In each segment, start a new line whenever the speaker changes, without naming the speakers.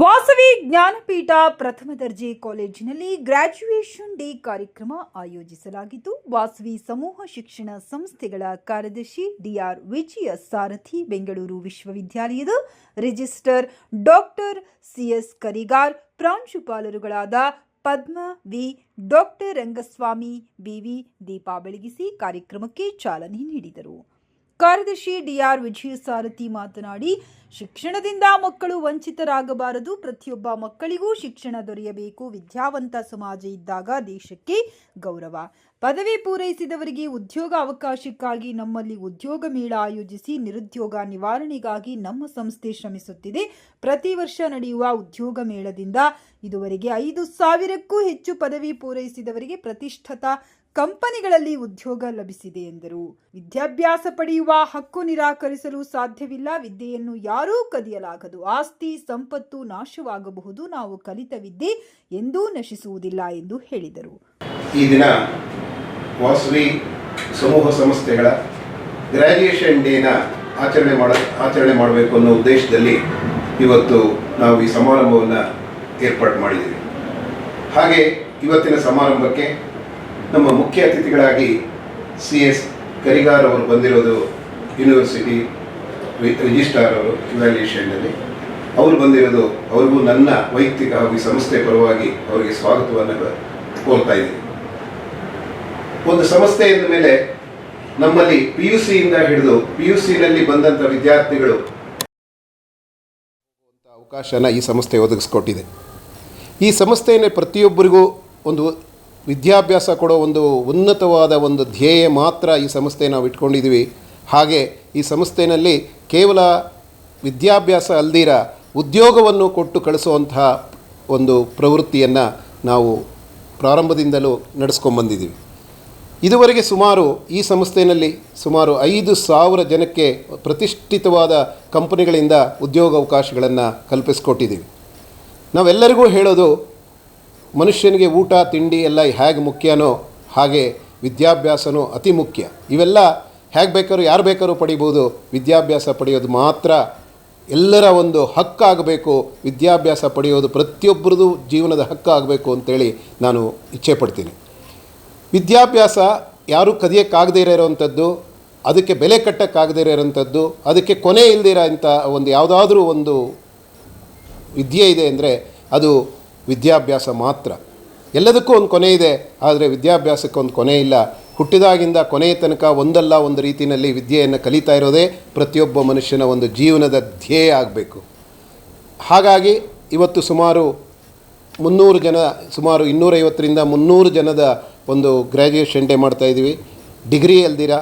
ವಾಸವಿ ಜ್ಞಾನಪೀಠ ಪ್ರಥಮ ದರ್ಜೆ ಕಾಲೇಜಿನಲ್ಲಿ ಗ್ರಾಜ್ಯುಯೇಷನ್ ಡೇ ಕಾರ್ಯಕ್ರಮ ಆಯೋಜಿಸಲಾಗಿದ್ದು, ವಾಸವಿ ಸಮೂಹ ಶಿಕ್ಷಣ ಸಂಸ್ಥೆಗಳ ಕಾರ್ಯದರ್ಶಿ ಡಿಆರ್ ವಿಜಯ ಸಾರಥಿ ಬೆಂಗಳೂರು ವಿಶ್ವವಿದ್ಯಾಲಯದ register doctor CS Karigar, ಪ್ರಾಂಶುಪಾಲರುಗಳಾದ Padma V. Doctor Rangaswamy BV ದೀಪ ಬೆಳಗಿಸಿ ಕಾರ್ಯಕ್ರಮಕ್ಕೆ ಚಾಲನೆ ನೀಡಿದರು. ಕಾರ್ಯದರ್ಶಿ ಡಿಆರ್ ವಿಜಯ ಸಾರಥಿ ಮಾತನಾಡಿ, ಶಿಕ್ಷಣದಿಂದ ಮಕ್ಕಳು ವಂಚಿತರಾಗಬಾರದು. ಪ್ರತಿಯೊಬ್ಬ ಮಕ್ಕಳಿಗೂ ಶಿಕ್ಷಣ ದೊರೆಯಬೇಕು. ವಿದ್ಯಾವಂತ ಸಮಾಜ ಇದ್ದಾಗ ದೇಶಕ್ಕೆ ಗೌರವ. ಪದವಿ ಪೂರೈಸಿದವರಿಗೆ ಉದ್ಯೋಗ ಅವಕಾಶಕ್ಕಾಗಿ ನಮ್ಮಲ್ಲಿ ಉದ್ಯೋಗ ಮೇಳ ಆಯೋಜಿಸಿ ನಿರುದ್ಯೋಗ ನಿವಾರಣೆಗಾಗಿ ನಮ್ಮ ಸಂಸ್ಥೆ ಶ್ರಮಿಸುತ್ತಿದೆ. ಪ್ರತಿ ವರ್ಷ ನಡೆಯುವ ಉದ್ಯೋಗ ಮೇಳದಿಂದ ಇದುವರೆಗೆ ಐದು ಸಾವಿರಕ್ಕೂ ಹೆಚ್ಚು ಪದವಿ ಪೂರೈಸಿದವರಿಗೆ ಪ್ರತಿಷ್ಠಿತ ಕಂಪನಿಗಳಲ್ಲಿ ಉದ್ಯೋಗ ಲಭಿಸಿದೆ ಎಂದರು. ವಿದ್ಯಾಭ್ಯಾಸ ಪಡೆಯುವ ಹಕ್ಕು ನಿರಾಕರಿಸಲು ಸಾಧ್ಯವಿಲ್ಲ. ವಿದ್ಯೆಯನ್ನು ಯಾರೂ ಕದಿಯಲಾಗದು. ಆಸ್ತಿ, ಸಂಪತ್ತು ನಾಶವಾಗಬಹುದು. ನಾವು ಕಲಿತ ವಿದ್ಯೆ ಎಂದೂ ನಶಿಸುವುದಿಲ್ಲ ಎಂದು ಹೇಳಿದರು.
ಈ ದಿನ ವಾಸವಿ ಸಮೂಹ ಸಂಸ್ಥೆಗಳ ಗ್ರಾಜ್ಯುಯೇಷನ್ ಡೇನ ಆಚರಣೆ ಮಾಡ, ಆಚರಣೆ ಮಾಡಬೇಕು ಅನ್ನೋ ಉದ್ದೇಶದಲ್ಲಿ ಇವತ್ತು ನಾವು ಈ ಸಮಾರಂಭವನ್ನು ಏರ್ಪಾಡು ಮಾಡಿದ್ದೀವಿ. ಹಾಗೆ ಇವತ್ತಿನ ಸಮಾರಂಭಕ್ಕೆ ನಮ್ಮ ಮುಖ್ಯ ಅತಿಥಿಗಳಾಗಿ ಸಿ ಎಸ್ ಕರಿಗಾರ್ ಅವರು ಬಂದಿರೋದು ಯೂನಿವರ್ಸಿಟಿ ರಿಜಿಸ್ಟ್ರಾರ್ ಅವರು ಇವ್ಯಾಲ್ಯೂಯೇಷನ್ನಲ್ಲಿ ಅವರು ಬಂದಿರೋದು, ಅವ್ರಿಗೂ ನನ್ನ ವೈಯಕ್ತಿಕ ಹಾಗೂ ಸಂಸ್ಥೆ ಪರವಾಗಿ ಅವರಿಗೆ ಸ್ವಾಗತವನ್ನು ಕೋರ್ತಾ ಇದ್ದೀನಿ. ಒಂದು ಸಂಸ್ಥೆ ಎಂದ ಮೇಲೆ ನಮ್ಮಲ್ಲಿ ಪಿ ಯು ಸಿಯಿಂದ ಹಿಡಿದು ಪಿ ಯು ಸಿನಲ್ಲಿ ಬಂದಂಥ ವಿದ್ಯಾರ್ಥಿಗಳು ಅವಕಾಶನ ಈ ಸಂಸ್ಥೆ ಒದಗಿಸ್ಕೊಟ್ಟಿದೆ. ಈ ಸಂಸ್ಥೆಯನ್ನೇ ಪ್ರತಿಯೊಬ್ಬರಿಗೂ ಒಂದು ವಿದ್ಯಾಭ್ಯಾಸ ಕೊಡೋ ಒಂದು ಉನ್ನತವಾದ ಒಂದು ಧ್ಯೇಯ ಮಾತ್ರ ಈ ಸಂಸ್ಥೆ ನಾವು ಇಟ್ಕೊಂಡಿದ್ದೀವಿ. ಹಾಗೆ ಈ ಸಂಸ್ಥೆಯಲ್ಲಿ ಕೇವಲ ವಿದ್ಯಾಭ್ಯಾಸ ಅಲ್ದಿರ ಉದ್ಯೋಗವನ್ನು ಕೊಟ್ಟು ಕಳಿಸುವಂತಹ ಒಂದು ಪ್ರವೃತ್ತಿಯನ್ನು ನಾವು ಪ್ರಾರಂಭದಿಂದಲೂ ನಡೆಸ್ಕೊಂಬಂದಿದ್ದೀವಿ. ಇದುವರೆಗೆ ಸುಮಾರು ಈ ಸಂಸ್ಥೆಯಲ್ಲಿ ಸುಮಾರು ಐದು ಸಾವಿರ ಜನಕ್ಕೆ ಪ್ರತಿಷ್ಠಿತವಾದ ಕಂಪನಿಗಳಿಂದ ಉದ್ಯೋಗಾವಕಾಶಗಳನ್ನು ಕಲ್ಪಿಸಿಕೊಟ್ಟಿದ್ದೀವಿ. ನಾವೆಲ್ಲರಿಗೂ ಹೇಳೋದು ಮನುಷ್ಯನಿಗೆ ಊಟ, ತಿಂಡಿ ಎಲ್ಲ ಹೇಗೆ ಮುಖ್ಯನೋ ಹಾಗೆ ವಿದ್ಯಾಭ್ಯಾಸನೂ ಅತಿ ಮುಖ್ಯ. ಇವೆಲ್ಲ ಹೇಗೆ ಬೇಕಾದ್ರೂ, ಯಾರು ಬೇಕಾದ್ರೂ ಪಡಿಬೋದು. ವಿದ್ಯಾಭ್ಯಾಸ ಪಡೆಯೋದು ಮಾತ್ರ ಎಲ್ಲರ ಒಂದು ಹಕ್ಕಾಗಬೇಕು ವಿದ್ಯಾಭ್ಯಾಸ ಪಡೆಯೋದು ಪ್ರತಿಯೊಬ್ಬರದು ಜೀವನದ ಹಕ್ಕಾಗಬೇಕು ಅಂತೇಳಿ ನಾನು ಇಚ್ಛೆ ಪಡ್ತೀನಿ. ವಿದ್ಯಾಭ್ಯಾಸ ಯಾರೂ ಕದಿಯೋಕ್ಕಾಗದೇ ಇರೋವಂಥದ್ದು, ಅದಕ್ಕೆ ಬೆಲೆ ಕಟ್ಟಕ್ಕಾಗದೇ ಇರೋವಂಥದ್ದು, ಅದಕ್ಕೆ ಕೊನೆ ಇಲ್ದಿರೋ ಇಂಥ ಒಂದು ಯಾವುದಾದ್ರೂ ಒಂದು ವಿದ್ಯೆ ಇದೆ ಅಂದರೆ ಅದು ವಿದ್ಯಾಭ್ಯಾಸ ಮಾತ್ರ. ಎಲ್ಲದಕ್ಕೂ ಒಂದು ಕೊನೆ ಇದೆ, ಆದರೆ ವಿದ್ಯಾಭ್ಯಾಸಕ್ಕೆ ಒಂದು ಕೊನೆ ಇಲ್ಲ. ಹುಟ್ಟಿದಾಗಿಂದ ಕೊನೆಯ ತನಕ ಒಂದಲ್ಲ ಒಂದು ರೀತಿಯಲ್ಲಿ ವಿದ್ಯೆಯನ್ನು ಕಲಿತಾ ಇರೋದೇ ಪ್ರತಿಯೊಬ್ಬ ಮನುಷ್ಯನ ಒಂದು ಜೀವನದ ಧ್ಯೇಯ ಆಗಬೇಕು. ಹಾಗಾಗಿ ಇವತ್ತು ಸುಮಾರು ಮುನ್ನೂರು ಜನ, ಸುಮಾರು ಇನ್ನೂರೈವತ್ತರಿಂದ ಮುನ್ನೂರು ಜನದ ಒಂದು ಗ್ರ್ಯಾಜುಯೇಷನ್ ಡೇ ಮಾಡ್ತಾಯಿದ್ದೀವಿ ಡಿಗ್ರಿ ಅಲ್ದಿರ,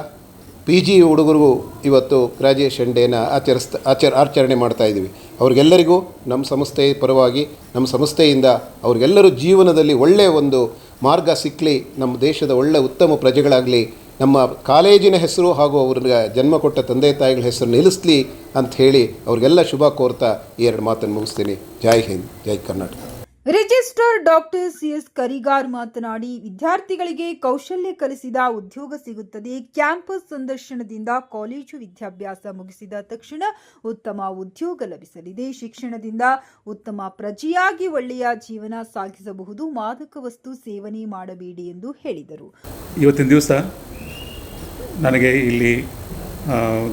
ಪಿ ಜಿ ಹುಡುಗರಿಗೂ ಇವತ್ತು ಗ್ರ್ಯಾಜುಯೇಷನ್ ಡೇನ ಆಚರಿಸ್ತಾ, ಆಚರ, ಆಚರಣೆ ಮಾಡ್ತಾಯಿದ್ದೀವಿ ಅವ್ರಿಗೆಲ್ಲರಿಗೂ ನಮ್ಮ ಸಂಸ್ಥೆ ಪರವಾಗಿ, ನಮ್ಮ ಸಂಸ್ಥೆಯಿಂದ ಅವ್ರಿಗೆಲ್ಲರೂ ಜೀವನದಲ್ಲಿ ಒಳ್ಳೆಯ ಒಂದು ಮಾರ್ಗ ಸಿಕ್ಕಲಿ ನಮ್ಮ ದೇಶದ ಒಳ್ಳೆಯ ಉತ್ತಮ ಪ್ರಜೆಗಳಾಗಲಿ, ನಮ್ಮ ಕಾಲೇಜಿನ ಹೆಸರು ಹಾಗೂ ಅವ್ರಿಗೆ ಜನ್ಮ ಕೊಟ್ಟ ತಂದೆ ತಾಯಿಗಳ ಹೆಸರು ನಿಲ್ಲಿಸ್ಲಿ ಅಂತ ಹೇಳಿ ಅವ್ರಿಗೆಲ್ಲ ಶುಭ ಕೋರ್ತಾ ಈ ಎರಡು ಮಾತನ್ನು ಮುಗಿಸ್ತೀನಿ. Jai Hind, Jai Karnataka.
Register doctor C S Karigar ಮಾತನಾಡಿ, ವಿದ್ಯಾರ್ಥಿಗಳಿಗೆ ಕೌಶಲ್ಯ ಕಲಿಸಿದ ಉದ್ಯೋಗ ಸಿಗುತ್ತದೆ. ಕ್ಯಾಂಪಸ್ ಸಂದರ್ಶನದಿಂದ ಕಾಲೇಜು ವಿದ್ಯಾಭ್ಯಾಸ ಮುಗಿಸಿದ ತಕ್ಷಣ ಉತ್ತಮ ಉದ್ಯೋಗ ಲಭಿಸಲಿದೆ. ಶಿಕ್ಷಣದಿಂದ ಉತ್ತಮ ಪ್ರಜೆಯಾಗಿ ಒಳ್ಳೆಯ ಜೀವನ ಸಾಗಿಸಬಹುದು. ಮಾದಕ ವಸ್ತು ಸೇವನೆ ಮಾಡಬೇಡಿ ಎಂದು ಹೇಳಿದರು.
ಇವತ್ತಿನ ದಿವಸ ನನಗೆ ಇಲ್ಲಿ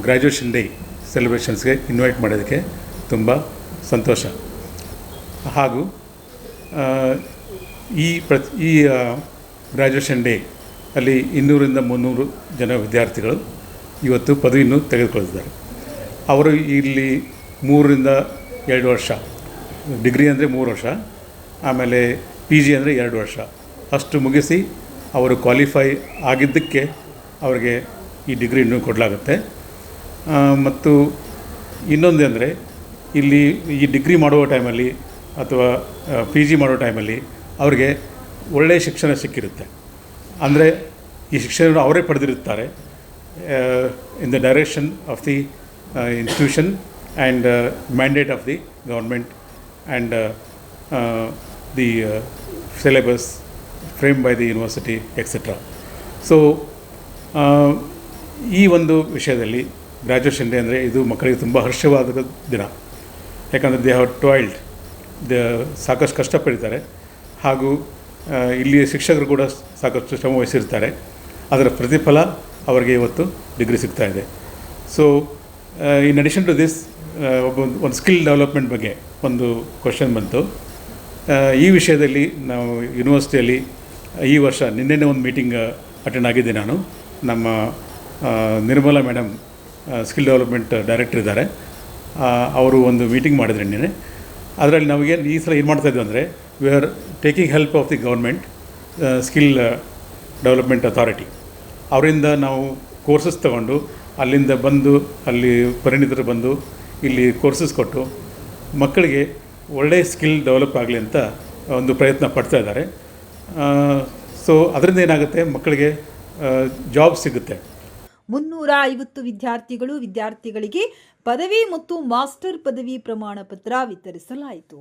ಗ್ರ್ಯಾಜುಯೇಷನ್ ಡೇ ಸೆಲೆಬ್ರೇಷನ್ಸ್ಗೆ ಇನ್ವೈಟ್ ಮಾಡೋದಕ್ಕೆ ತುಂಬ ಸಂತೋಷ. ಹಾಗೂ ಈ ಪ್ರತಿ, ಈ ಗ್ರ್ಯಾಜುಯೇಷನ್ ಡೇ ಅಲ್ಲಿ ಇನ್ನೂರಿಂದ ಮುನ್ನೂರು ಜನ ವಿದ್ಯಾರ್ಥಿಗಳು ಇವತ್ತು ಪದವಿಯನ್ನು ತೆಗೆದುಕೊಳ್ತಿದ್ದಾರೆ ಅವರು ಇಲ್ಲಿ ಮೂರರಿಂದ ಎರಡು ವರ್ಷ, ಡಿಗ್ರಿ ಅಂದರೆ ಮೂರು ವರ್ಷ, ಆಮೇಲೆ ಪಿ ಜಿ ಅಂದರೆ ಎರಡು ವರ್ಷ. ಅಷ್ಟು ಮುಗಿಸಿ ಅವರು ಕ್ವಾಲಿಫೈ ಆಗಿದ್ದಕ್ಕೆ ಅವರಿಗೆ ಈ ಡಿಗ್ರಿಯನ್ನು ಕೊಡಲಾಗುತ್ತೆ. ಮತ್ತು ಇನ್ನೊಂದು ಅಂದರೆ ಇಲ್ಲಿ ಈ ಡಿಗ್ರಿ ಮಾಡುವ ಟೈಮಲ್ಲಿ ಅಥವಾ ಪಿ ಜಿ ಮಾಡೋ ಟೈಮಲ್ಲಿ ಅವ್ರಿಗೆ ಒಳ್ಳೆಯ ಶಿಕ್ಷಣ ಸಿಕ್ಕಿರುತ್ತೆ. ಅಂದರೆ ಈ ಶಿಕ್ಷಣವನ್ನು ಅವರೇ ಪಡೆದಿರುತ್ತಾರೆ in the direction of the institution and mandate of the government and the syllabus frame by the university etcetera so ಈ ಒಂದು ವಿಷಯದಲ್ಲಿ ಗ್ರ್ಯಾಜುಯೇಷನ್ ಡೇ ಅಂದರೆ ಇದು ಮಕ್ಕಳಿಗೆ ತುಂಬ ಹರ್ಷವಾದ ದಿನ. ಯಾಕಂದರೆ ದೇ ಹ್ಯಾವ್ ಟ್ವಾಯ್ಲ್ಡ್ ದ ಸಾಕಷ್ಟು ಕಷ್ಟಪಡ್ತಾರೆ ಹಾಗೂ ಇಲ್ಲಿಯ ಶಿಕ್ಷಕರು ಕೂಡ ಸಾಕಷ್ಟು ಶ್ರಮ ವಹಿಸಿರ್ತಾರೆ. ಅದರ ಪ್ರತಿಫಲ ಅವರಿಗೆ ಇವತ್ತು ಡಿಗ್ರಿ ಸಿಗ್ತಾ ಇದೆ. So in addition to this ಒಬ್ಬ ಒಂದು ಸ್ಕಿಲ್ ಡೆವಲಪ್ಮೆಂಟ್ ಬಗ್ಗೆ ಒಂದು ಕ್ವಶನ್ ಬಂತು. ಈ ವಿಷಯದಲ್ಲಿ ನಾವು ಯೂನಿವರ್ಸಿಟಿಯಲ್ಲಿ ಈ ವರ್ಷ ನಿನ್ನೆನೇ ಒಂದು ಮೀಟಿಂಗ್ ಅಟೆಂಡ್ ಆಗಿದ್ದೆ ನಾನು. ನಮ್ಮ Nirmala madam skill development director ಇದ್ದಾರೆ. ಅವರು ಒಂದು ಮೀಟಿಂಗ್ ಮಾಡಿದ್ರೆ ನಿನ್ನೆ. ಅದರಲ್ಲಿ ನಮಗೆ ಈ ಸಲ ಏನು ಮಾಡ್ತಾ ಇದ್ದೀವಿ ಅಂದರೆ we are taking help of the government skill development authority ಅವರಿಂದ ನಾವು ಕೋರ್ಸಸ್ ತಗೊಂಡು, ಅಲ್ಲಿಂದ ಬಂದು, ಅಲ್ಲಿ ಪರಿಣಿತರು ಬಂದು, ಇಲ್ಲಿ ಕೋರ್ಸಸ್ ಕೊಟ್ಟು, ಮಕ್ಕಳಿಗೆ ಒಳ್ಳೆಯ ಸ್ಕಿಲ್ ಡೆವಲಪ್ ಆಗಲಿ ಅಂತ ಒಂದು ಪ್ರಯತ್ನ ಪಡ್ತಾ ಇದ್ದಾರೆ. ಸೊ ಅದರಿಂದ ಏನಾಗುತ್ತೆ, ಮಕ್ಕಳಿಗೆ ಜಾಬ್ ಸಿಗುತ್ತೆ.
ಮುನ್ನೂರ ಐವತ್ತು ವಿದ್ಯಾರ್ಥಿಗಳು ವಿದ್ಯಾರ್ಥಿಗಳಿಗೆ ಪದವಿ ಮತ್ತು ಮಾಸ್ಟರ್ ಪದವಿ ಪ್ರಮಾಣ ಪತ್ರ ವಿತರಿಸಲಾಯಿತು